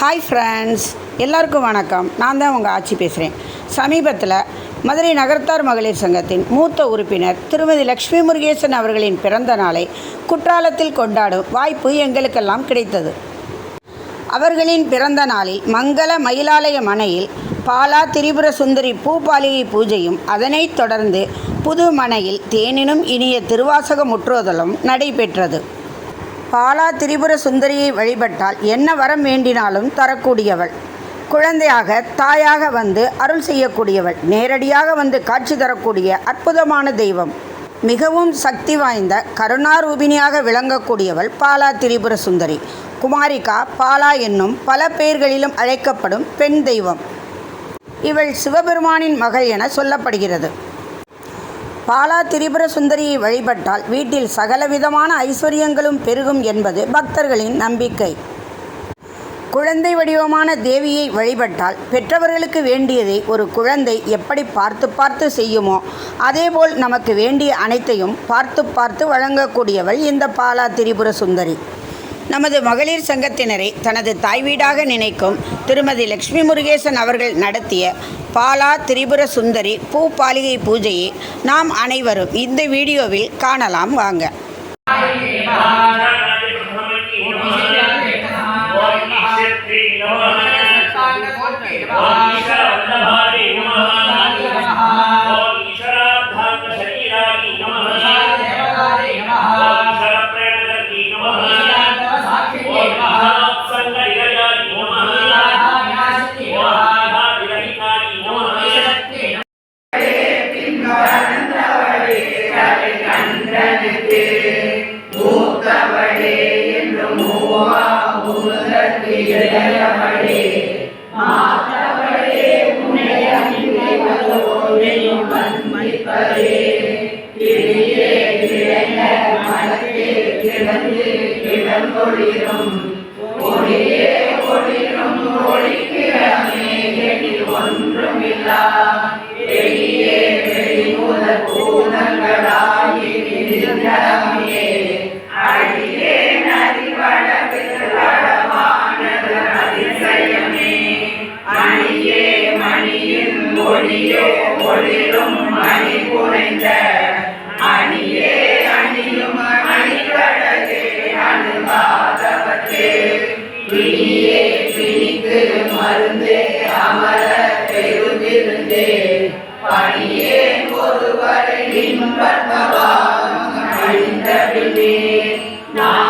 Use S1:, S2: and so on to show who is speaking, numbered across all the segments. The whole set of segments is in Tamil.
S1: ஹாய் ஃப்ரெண்ட்ஸ் எல்லாருக்கும் வணக்கம். நான் தான் உங்கள் ஆட்சி பேசுகிறேன் சமீபத்தில் மதுரை நகர்த்தார் மகளிர் சங்கத்தின் மூத்த உறுப்பினர் திருமதி லக்ஷ்மி முருகேசன் அவர்களின் பிறந்த நாளை குற்றாலத்தில் கொண்டாடும் வாய்ப்பு எங்களுக்கெல்லாம் கிடைத்தது. அவர்களின் பிறந்த நாளில் மங்கள மயிலாலய மனையில் பாலா திரிபுர சுந்தரி பூபாலிகை பூஜையும் அதனைத் தொடர்ந்து புது மனையில் தேனினும் இனிய திருவாசக முற்றோதலும் நடைபெற்றது. பாலா திரிபுர சுந்தரியை வழிபட்டால் என்ன வரம் வேண்டினாலும் தரக்கூடியவள். குழந்தையாக தாயாக வந்து அருள் செய்யக்கூடியவள். நேரடியாக வந்து காட்சி தரக்கூடிய அற்புதமான தெய்வம். மிகவும் சக்தி வாய்ந்த கருணாரூபிணியாக விளங்கக்கூடியவள் பாலா திரிபுர சுந்தரி. குமாரிகா பாலா என்னும் பல பெயர்களிலும் அழைக்கப்படும் பெண் தெய்வம். இவள் சிவபெருமானின் மகள் என சொல்லப்படுகிறது. பாலா திரிபுர சுந்தரியை வழிபட்டால் வீட்டில் சகலவிதமான ஐஸ்வர்யங்களும் பெருகும் என்பது பக்தர்களின் நம்பிக்கை. குழந்தை வடிவமான தேவியை வழிபட்டால் பெற்றவர்களுக்கு வேண்டியதை ஒரு குழந்தை எப்படி பார்த்து பார்த்து செய்யுமோ அதேபோல் நமக்கு வேண்டிய அனைத்தையும் பார்த்து பார்த்து வழங்கக்கூடியவள் இந்த பாலா திரிபுர சுந்தரி. நமது மகளிர் சங்கத்தினரை தனது தாய் வீடாக நினைக்கும் திருமதி லக்ஷ்மி முருகேசன் அவர்கள் நடத்திய பாலா திரிபுர சுந்தரி பூ பாலிகை பூஜையை நாம் அனைவரும் இந்த வீடியோவில் காணலாம். வாங்க.
S2: கிழந்து
S3: கிழம்பொழிரும் வாழ்த்துவேன் நான்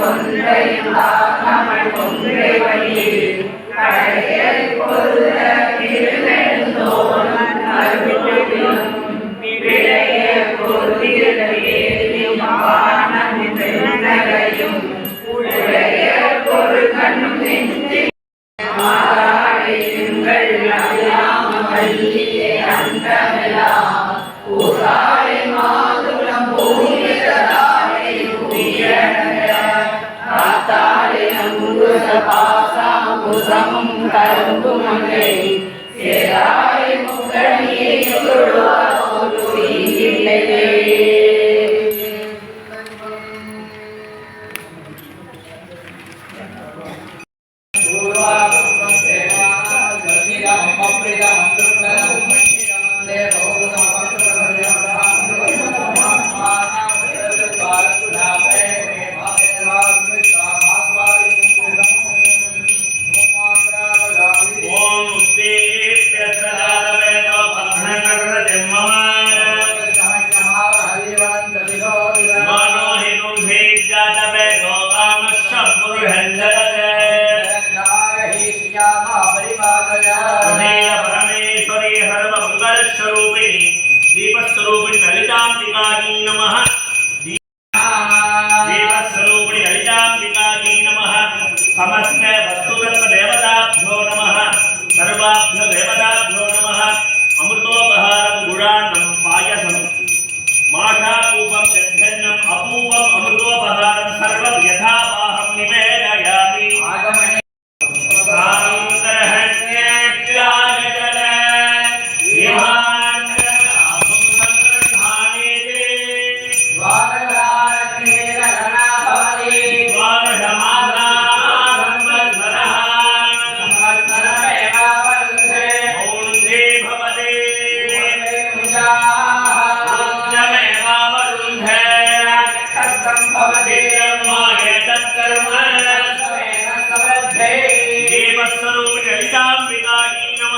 S3: பூர்வாபுத்தேவா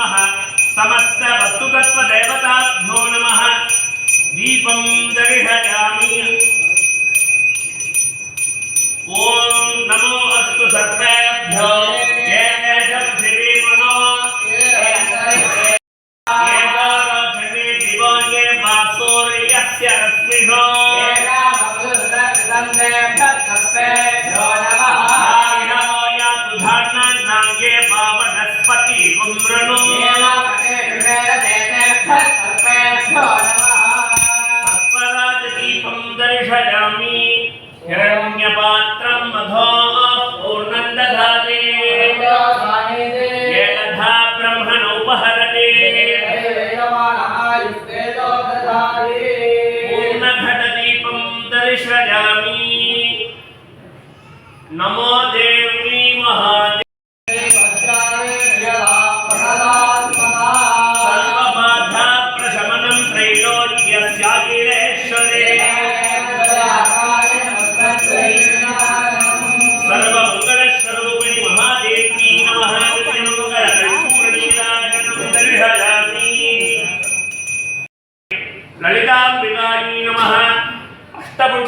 S3: ललिताम्बिकायै नमः समस्तवस्तुतत्त्वदेवताभ्यो नमः दीपं दर्शयामि ॐ नमो अस्तु सर्वेभ्यो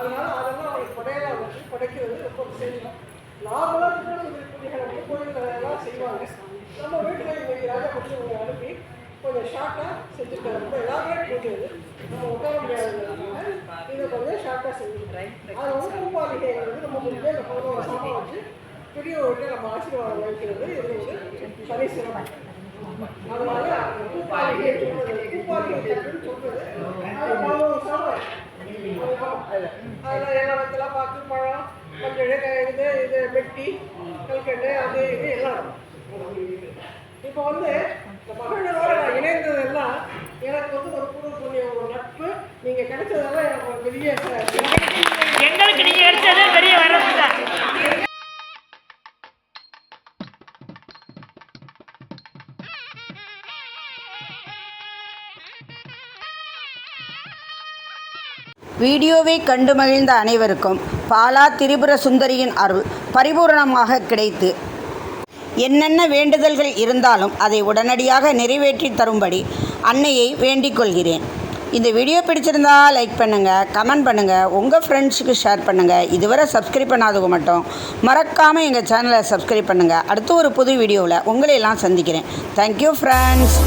S4: அதனால அதெல்லாம் அவங்களுக்கு படையலாக வச்சு படைக்கிறது ரொம்ப விஷயம் நார்மலாக திருமண பூஜைகளை வந்து கோயில்கள் எல்லாம் செய்வாங்க. நம்ம வீட்டில் இன்னைக்கு ராஜா பற்றி உங்களை அனுப்பி கொஞ்சம் ஷார்ட்டாக செஞ்சுட்டு ரொம்ப எல்லாமே பூஜை நம்ம உட்கார முடியாதுனால இதை கொஞ்சம் ஷார்ட்டாக செஞ்சுக்கிறேன் அது வந்து பூமாளிகைங்கிறது நம்ம முடிஞ்சே இந்த பதினோரு சாமான் வச்சு துணியை விட்டு நம்ம ஆசீர்வாதம் வைக்கிறது இது வந்து சரி சிரமம் அதனால அந்த பூப்பாளிகை சொல்றது பூப்பாளிகை சொல்றது. அது அதெல்லாம் எல்லாம் வெத்தலை பார்த்து பழம் மஞ்சள் க- இது இது வெட்டி கல்கண்டு அது இது எல்லாம் இப்போ வந்து இந்த மகளிரோட நான் இணைந்ததெல்லாம் எனக்கு வந்து ஒரு பூர்வ புண்ணிய ஒரு நட்பு. நீங்கள் கிடைச்சதெல்லாம் எனக்கு ஒரு பெரிய
S1: வீடியோவை கண்டு மகிழ்ந்த அனைவருக்கும் பாலா திரிபுர சுந்தரியின் அருள் பரிபூரணமாக கிடைத்து என்னென்ன வேண்டுதல்கள் இருந்தாலும் அதை உடனடியாக நிறைவேற்றி தரும்படி அன்னையை வேண்டிக் கொள்கிறேன். இந்த வீடியோ பிடிச்சிருந்தா லைக் பண்ணுங்கள் கமெண்ட் பண்ணுங்கள் உங்கள் ஃப்ரெண்ட்ஸுக்கு ஷேர் பண்ணுங்கள் இதுவரை சப்ஸ்கிரைப் பண்ணாதவங்க மட்டும் மறக்காமல் எங்கள் சேனலை சப்ஸ்கிரைப் பண்ணுங்கள் அடுத்து ஒரு புது வீடியோவில் உங்களை எல்லாம் சந்திக்கிறேன் தேங்க்யூ ஃப்ரெண்ட்ஸ்